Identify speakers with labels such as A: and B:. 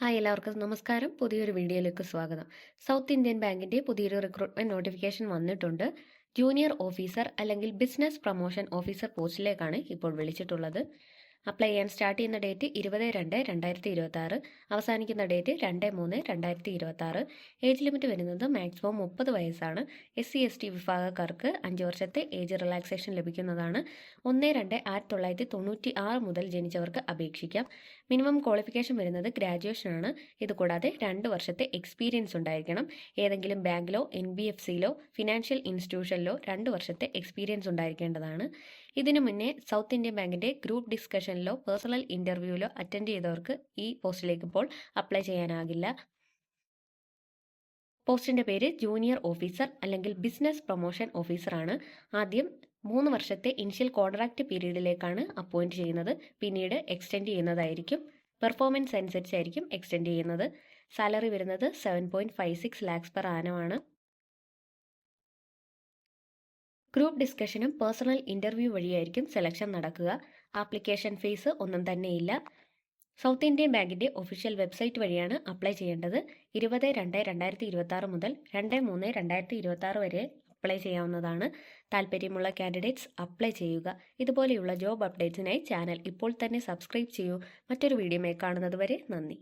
A: Hi എല്ലാവർക്കും നമസ്കാരം. പുതിയൊരു വീഡിയോയിലേക്ക് സ്വാഗതം. സൗത്ത് ഇന്ത്യൻ ബാങ്കിന്റെ പുതിയൊരു റിക്രൂട്ട്മെന്റ് നോട്ടിഫിക്കേഷൻ വന്നിട്ടുണ്ട്. ജൂനിയർ ഓഫീസർ അല്ലെങ്കിൽ ബിസിനസ് പ്രൊമോഷൻ ഓഫീസർ പോസ്റ്റിലേക്കാണ് ഇപ്പോൾ വിളിച്ചിട്ടുള്ളത്. അപ്ലൈ ചെയ്യാൻ സ്റ്റാർട്ട് ചെയ്യുന്ന ഡേറ്റ് ഇരുപത് രണ്ട് രണ്ടായിരത്തി ഇരുപത്തി ആറ് അവസാനിക്കുന്ന ഡേറ്റ് രണ്ട് മൂന്ന് രണ്ടായിരത്തി ഇരുപത്തി ആറ് ഏജ് ലിമിറ്റ് വരുന്നത് മാക്സിമം മുപ്പത് വയസ്സാണ്. എസ് സി എസ് ടി വിഭാഗക്കാർക്ക് അഞ്ച് വർഷത്തെ ഏജ് റിലാക്സേഷൻ ലഭിക്കുന്നതാണ്. ഒന്ന് രണ്ട് ആയിരത്തി തൊള്ളായിരത്തി തൊണ്ണൂറ്റി ആറ് മുതൽ ജനിച്ചവർക്ക് അപേക്ഷിക്കാം. മിനിമം ക്വാളിഫിക്കേഷൻ വരുന്നത് ഗ്രാജുവേഷൻ ആണ്. ഇതുകൂടാതെ രണ്ട് വർഷത്തെ എക്സ്പീരിയൻസ് ഉണ്ടായിരിക്കണം. ഏതെങ്കിലും ബാങ്കിലോ എൻ ബി എഫ് സിയിലോ ഫിനാൻഷ്യൽ ഇൻസ്റ്റിറ്റ്യൂഷനിലോ രണ്ട് വർഷത്തെ എക്സ്പീരിയൻസ് ഉണ്ടായിരിക്കേണ്ടതാണ്. ഇതിനു മുന്നേ സൗത്ത് ഇന്ത്യൻ ബാങ്കിന്റെ ഗ്രൂപ്പ് ഡിസ്കഷനിലോ പേഴ്സണൽ ഇന്റർവ്യൂവിലോ അറ്റൻഡ് ചെയ്തവർക്ക് ഈ പോസ്റ്റിലേക്ക് ഇപ്പോൾ അപ്ലൈ ചെയ്യാനാകില്ല. പോസ്റ്റിന്റെ പേര് ജൂനിയർ ഓഫീസർ അല്ലെങ്കിൽ ബിസിനസ് പ്രൊമോഷൻ ഓഫീസറാണ് ആദ്യം മൂന്ന് വർഷത്തെ ഇനിഷ്യൽ കോൺട്രാക്ട് പീരീഡിലേക്കാണ് അപ്പോയിന്റ് ചെയ്യുന്നത്. പിന്നീട് എക്സ്റ്റെൻഡ് ചെയ്യുന്നതായിരിക്കും. പെർഫോമൻസ് അനുസരിച്ചായിരിക്കും എക്സ്റ്റെൻഡ് ചെയ്യുന്നത്. സാലറി വരുന്നത് seven point five six lakhs per ആനമാണ് group ഡിസ്കഷനും പേഴ്സണൽ ഇന്റർവ്യൂ വഴിയായിരിക്കും സെലക്ഷൻ നടക്കുക. ആപ്ലിക്കേഷൻ ഫീസ് ഒന്നും തന്നെയില്ല. സൗത്ത് ഇന്ത്യൻ ബാങ്കിന്റെ ഒഫീഷ്യൽ വെബ്സൈറ്റ് വഴിയാണ് അപ്ലൈ ചെയ്യേണ്ടത്. ഇരുപത് രണ്ട് രണ്ടായിരത്തി ഇരുപത്തി ആറ് മുതൽ രണ്ട് മൂന്ന് രണ്ടായിരത്തി ഇരുപത്തി ആറ് വരെ അപ്ലൈ ചെയ്യാവുന്നതാണ്. താല്പര്യമുള്ള കാൻഡിഡേറ്റ്സ് അപ്ലൈ ചെയ്യുക. ഇതുപോലെയുള്ള ജോബ് അപ്ഡേറ്റ്സിനായി ചാനൽ ഇപ്പോൾ തന്നെ സബ്സ്ക്രൈബ് ചെയ്യൂ. മറ്റൊരു വീഡിയോമായി കാണുന്നത് വരെ നന്ദി.